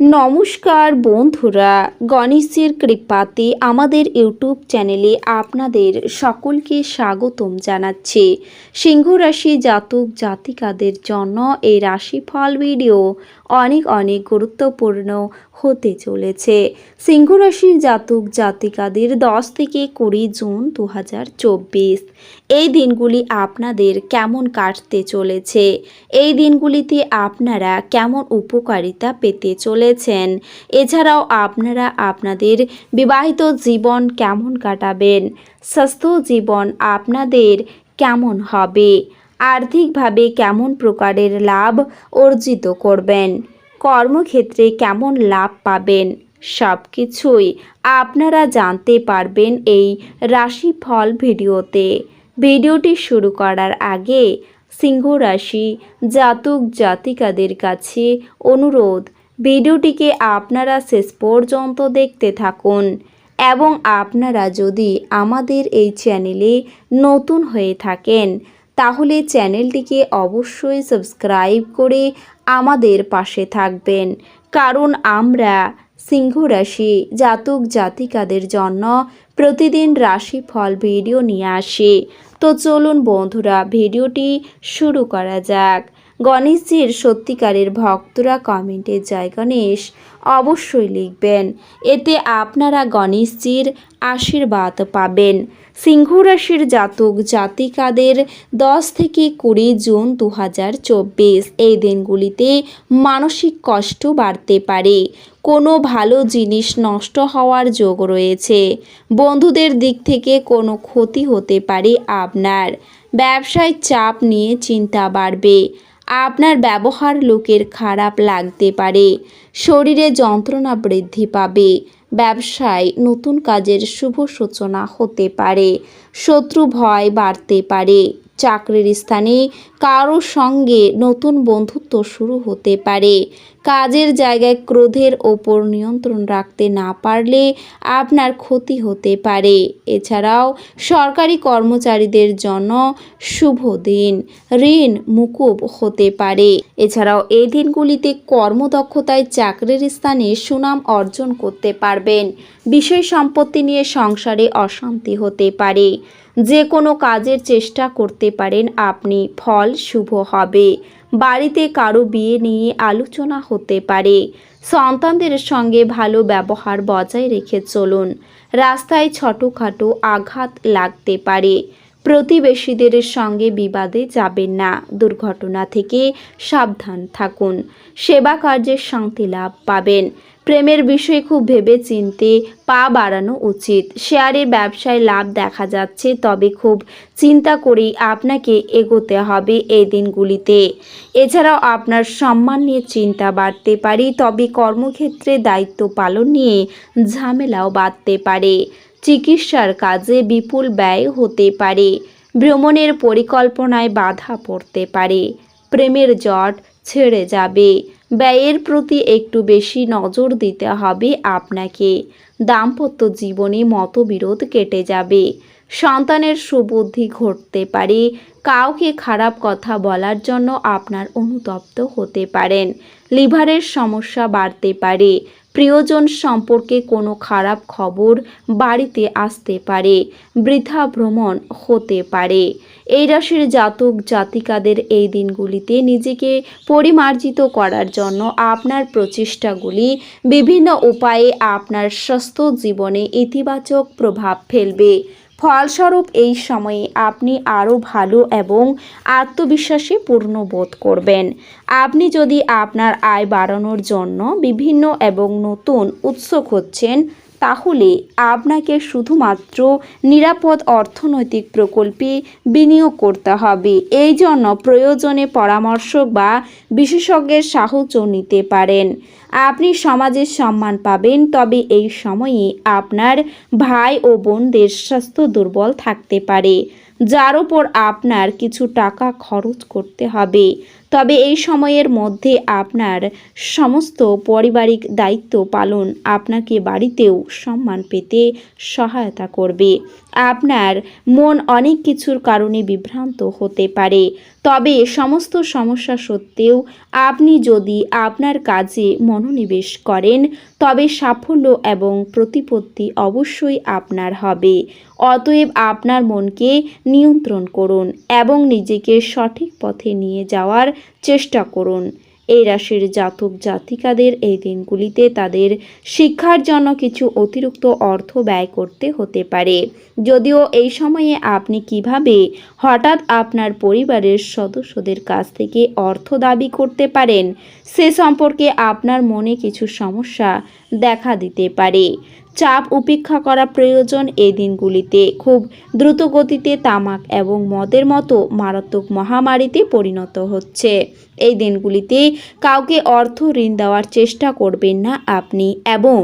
নমস্কার বন্ধুরা, গণেশের কৃপাতে আমাদের ইউটিউব চ্যানেলে আপনাদের সকলকে স্বাগতম জানাচ্ছি। সিংহ রাশি জাতক জাতিকাদের জন্য এই রাশিফল ভিডিও অনেক অনেক গুরুত্বপূর্ণ হতে চলেছে। সিংহ রাশির জাতক জাতিকাদের দশ থেকে কুড়ি জুন দু এই দিনগুলি আপনাদের কেমন কাটতে চলেছে? এই দিনগুলিতে আপনারা কেমন উপকারিতা পেতে চলেছেন? এছাড়াও আপনারা আপনাদের বিবাহিত জীবন কেমন কাটাবেন? স্বাস্থ্য জীবন আপনাদের কেমন হবে? আর্থিকভাবে কেমন প্রকারের লাভ অর্জিত করবেন? কর্মক্ষেত্রে কেমন লাভ পাবেন? সব কিছুই আপনারা জানতে পারবেন এই রাশিফল ভিডিওতে। ভিডিওটি শুরু করার আগে সিংহ রাশি জাতক জাতিকাদের কাছে অনুরোধ, ভিডিওটিকে আপনারা শেষ পর্যন্ত দেখতে থাকুন এবং আপনারা যদি আমাদের এই চ্যানেলে নতুন হয়ে থাকেন তাহলে চ্যানেলটিকে অবশ্যই সাবস্ক্রাইব করে আমাদের পাশে থাকবেন। কারণ আমরা সিংহ রাশি জাতক জাতিকাদের জন্য প্রতিদিন রাশিফল ভিডিও নিয়ে আসি। তো চলুন বন্ধুরা, ভিডিওটি শুরু করা যাক। গণেশজির সত্যিকারের ভক্তরা কমেন্টে জয় গণেশ অবশ্যই লিখবেন, এতে আপনারা গণেশজির আশীর্বাদ পাবেন। সিংহ রাশির জাতক জাতিকাদের দশ থেকে কুড়ি জুন দু হাজার চব্বিশ। এই দিনগুলিতে মানসিক কষ্ট বাড়তে পারে। কোনো ভালো জিনিস নষ্ট হওয়ার যোগ রয়েছে। বন্ধুদের দিক থেকে কোনো ক্ষতি হতে পারে আপনার। ব্যবসায় চাপ নিয়ে চিন্তা বাড়বে। আপনার ব্যবহার লোকের খারাপ লাগতে পারে। শরীরে যন্ত্রণা বৃদ্ধি পাবে। ব্যবসায় নতুন কাজের শুভ সূচনা হতে পারে। শত্রু ভয় বাড়তে পারে। চাকরির স্থানে কারোর সঙ্গে নতুন বন্ধুত্ব শুরু হতে পারে। কাজের জায়গায় ক্রোধের ওপর নিয়ন্ত্রণ রাখতে না পারলে আপনার ক্ষতি হতে পারে। এছাড়াও সরকারি কর্মচারীদের জন্য শুভ দিন, ঋণ মুকুব হতে পারে। এছাড়াও এই দিনগুলিতে কর্মদক্ষতায় চাকরির স্থানে সুনাম অর্জন করতে পারবেন। বিষয় সম্পত্তি নিয়ে সংসারে অশান্তি হতে পারে। যে কোনো কাজের চেষ্টা করতে পারেন আপনি। ফল শুভ হবে। বাড়িতে কারও বিয়ে নিয়ে আলোচনা হতে পারে। সন্তানদের সঙ্গে ভালো ব্যবহার বজায় রেখে চলুন। রাস্তায় ছোটোখাটো আঘাত লাগতে পারে। প্রতিবেশীদের সঙ্গে বিবাদে যাবেন না। দুর্ঘটনা থেকে সাবধান থাকুন। সেবা কার্যে শান্তি লাভ পাবেন। প্রেমের বিষয়ে খুব ভেবে চিনতে পা বাড়ানো উচিত। শেয়ারে ব্যবসায় লাভ দেখা যাচ্ছে, তবে খুব চিন্তা করেই আপনাকে এগোতে হবে এই দিনগুলিতে। এছাড়াও আপনার সম্মান নিয়ে চিন্তা বাড়তে পারে, তবে কর্মক্ষেত্রে দায়িত্ব পালন নিয়ে ঝামেলাও বাড়তে পারে। চিকিৎসার কাজে বিপুল ব্যয় হতে পারে, ভ্রমণের পরিকল্পনায় বাধা পড়তে পারে। প্রেমের জট ছেড়ে যাবে। ব্যয়ের প্রতি একটু বেশি নজর দিতে হবে আপনাকে। দাম্পত্য জীবনে মতবিরোধ কেটে যাবে। সন্তানের সুবুদ্ধি ঘটতে পারে। কাউকে খারাপ কথা বলার জন্য আপনার অনুতপ্ত হতে পারেন। লিভারের সমস্যা বাড়তে পারে। প্রিয়জন সম্পর্কে কোনো খারাপ খবর বাড়িতে আসতে পারে, বৃথা ভ্রমণ হতে পারে। এই রাশির জাতক জাতিকাদের এই দিনগুলিতে নিজেকে পরিমার্জিত করার জন্য আপনার প্রচেষ্টাগুলি বিভিন্ন উপায়ে আপনার স্বাস্থ্য জীবনে ইতিবাচক প্রভাব ফেলবে। ফলস্বরূপ এই সময়ে আপনি আরও ভালো এবং আত্মবিশ্বাসে পূর্ণ বোধ করবেন। আপনি যদি আপনার আয় বাড়ানোর জন্য বিভিন্ন এবং নতুন উৎসুক হচ্ছেন, তাহলে আপনাকে শুধুমাত্র নিরাপদ অর্থনৈতিক প্রকল্পে বিনিয়োগ করতে হবে। এই জন্য প্রয়োজনে পরামর্শক বা বিশেষজ্ঞের সাহায্য নিতে পারেন। আপনি সমাজের সম্মান পাবেন, তবে এই সময়ে আপনার ভাই ও বোনদের স্বাস্থ্য দুর্বল থাকতে পারে। যার ওপর আপনার কিছু টাকা খরচ করতে হবে। তবে এই সময়ের মধ্যে আপনার সমস্ত পারিবারিক দায়িত্ব পালন আপনাকে বাড়িতেও সম্মান পেতে সহায়তা করবে। আপনার মন অনেক কিছুর কারণে বিভ্রান্ত হতে পারে। তবে সমস্ত সমস্যা সত্ত্বেও আপনি যদি আপনার কাজে মনোনিবেশ করেন, তবে সাফল্য এবং প্রতিপত্তি অবশ্যই আপনার হবে। অতএব আপনার মনকে নিয়ন্ত্রণ করুন এবং নিজেকে সঠিক পথে নিয়ে যাওয়ার চেষ্টা করুন। এই রাশির জাতক জাতিকাদের এই দিনগুলিতে তাদের শিক্ষার জন্য কিছু অতিরিক্ত অর্থ ব্যয় করতে হতে পারে। যদিও এই সময়ে আপনি কীভাবে হঠাৎ আপনার পরিবারের সদস্যদের কাছ থেকে অর্থ দাবি করতে পারেন, সে সম্পর্কে আপনার মনে কিছু সমস্যা দেখা দিতে পারে। চাপ উপেক্ষা করা প্রয়োজন এই দিনগুলিতে। খুব দ্রুত গতিতে তামাক এবং মদের মতো মারাত্মক মহামারীতে পরিণত হচ্ছে। এই দিনগুলিতে কাউকে অর্থ ঋণ দেওয়ার চেষ্টা করবেন না আপনি এবং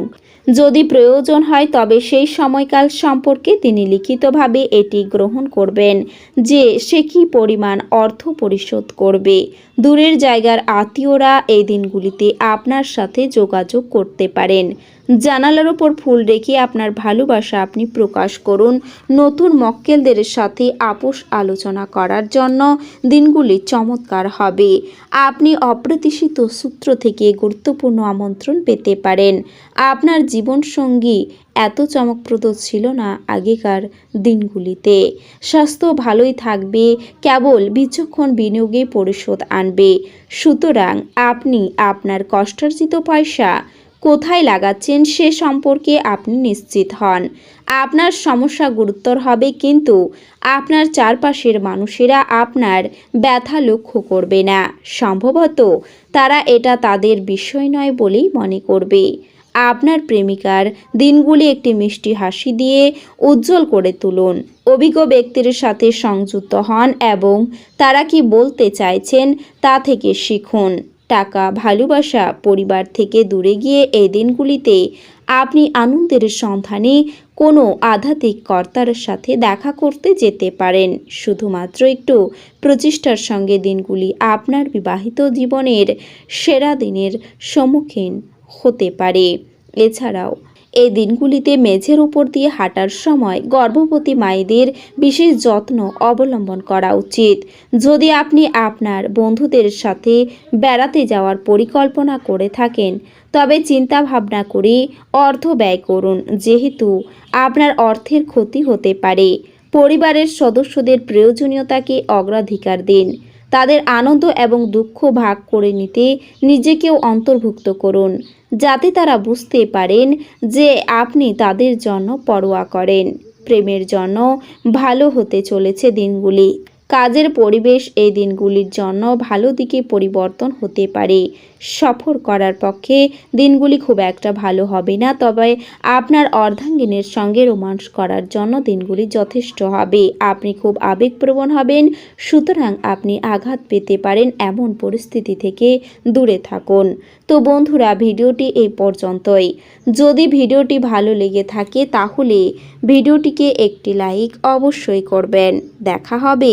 যদি প্রয়োজন হয় তবে সেই সময়কাল সম্পর্কে তিনি লিখিতভাবে এটি গ্রহণ করবেন যে সে কী পরিমাণ অর্থ পরিশোধ করবে। দূরের জায়গার আত্মীয়রা এই দিনগুলিতে আপনার সাথে যোগাযোগ করতে পারেন। জানালার ওপর ফুল রেখে আপনার ভালোবাসা আপনি প্রকাশ করুন। নতুন মক্কেলদের সাথে আপোষ আলোচনা করার জন্য দিনগুলি চমৎকার হবে। আপনি অপ্রত্যাশিত সূত্র থেকে গুরুত্বপূর্ণ আমন্ত্রণ পেতে পারেন। আপনার জীবনসঙ্গী এত চমকপ্রদ ছিল না আগেকার দিনগুলিতে। স্বাস্থ্য ভালোই থাকবে, কেবল বিচক্ষণ বিনিয়োগে পরিশোধ আনবে। সুতরাং আপনি আপনার কষ্টার্জিত পয়সা কোথায় লাগাচ্ছেন সে সম্পর্কে আপনি নিশ্চিত হন। আপনার সমস্যা গুরুতর হবে কিন্তু আপনার চারপাশের মানুষেরা আপনার ব্যথা লক্ষ্য করবে না। সম্ভবত তারা এটা তাদের বিষয় নয় বলেই মনে করবে। আপনার প্রেমিকার দিনগুলি একটি মিষ্টি হাসি দিয়ে উজ্জ্বল করে তুলুন। অভিজ্ঞ ব্যক্তির সাথে সংযুক্ত হন এবং তারা কি বলতে চাইছেন তা থেকে শিখুন। টাকা, ভালোবাসা পরিবার থেকে দূরে গিয়ে এই দিনগুলিতে আপনি আনন্দের সন্ধানে কোনো আধ্যাত্মিক কর্তার সাথে দেখা করতে যেতে পারেন। শুধুমাত্র একটু প্রচেষ্টার সঙ্গে দিনগুলি আপনার বিবাহিত জীবনের সেরা দিনের সম্মুখীন হতে পারে। এছাড়াও এই দিনগুলিতে মেঝের উপর দিয়ে হাঁটার সময় গর্ভবতী মায়েদের বিশেষ যত্ন অবলম্বন করা উচিত। যদি আপনি আপনার বন্ধুদের সাথে বেড়াতে যাওয়ার পরিকল্পনা করে থাকেন, তবে চিন্তা ভাবনা করে অর্থ ব্যয় করুন, যেহেতু আপনার অর্থের ক্ষতি হতে পারে। পরিবারের সদস্যদের প্রয়োজনীয়তাকে অগ্রাধিকার দিন। তাদের আনন্দ এবং দুঃখ ভাগ করে নিতে নিজেকেও অন্তর্ভুক্ত করুন, যাতে তারা বুঝতে পারেন যে আপনি তাদের জন্য পরোয়া করেন। প্রেমের জন্য ভালো হতে চলেছে দিনগুলি। কাজের পরিবেশ এই দিনগুলির জন্য ভালো দিকে পরিবর্তন হতে পারে। সফর করার পক্ষে দিনগুলি খুব একটা ভালো হবে না। তবে আপনার অর্ধাঙ্গিনীর সঙ্গে রোমান্স করার জন্য দিনগুলি যথেষ্ট হবে। আপনি খুব আবেগপ্রবণ হবেন, সুতরাং আপনি আঘাত পেতে পারেন এমন পরিস্থিতি থেকে দূরে থাকুন। তো বন্ধুরা, ভিডিওটি এই পর্যন্তই। যদি ভিডিওটি ভালো লেগে থাকে, তাহলে ভিডিওটিকে একটি লাইক অবশ্যই করবেন। দেখা হবে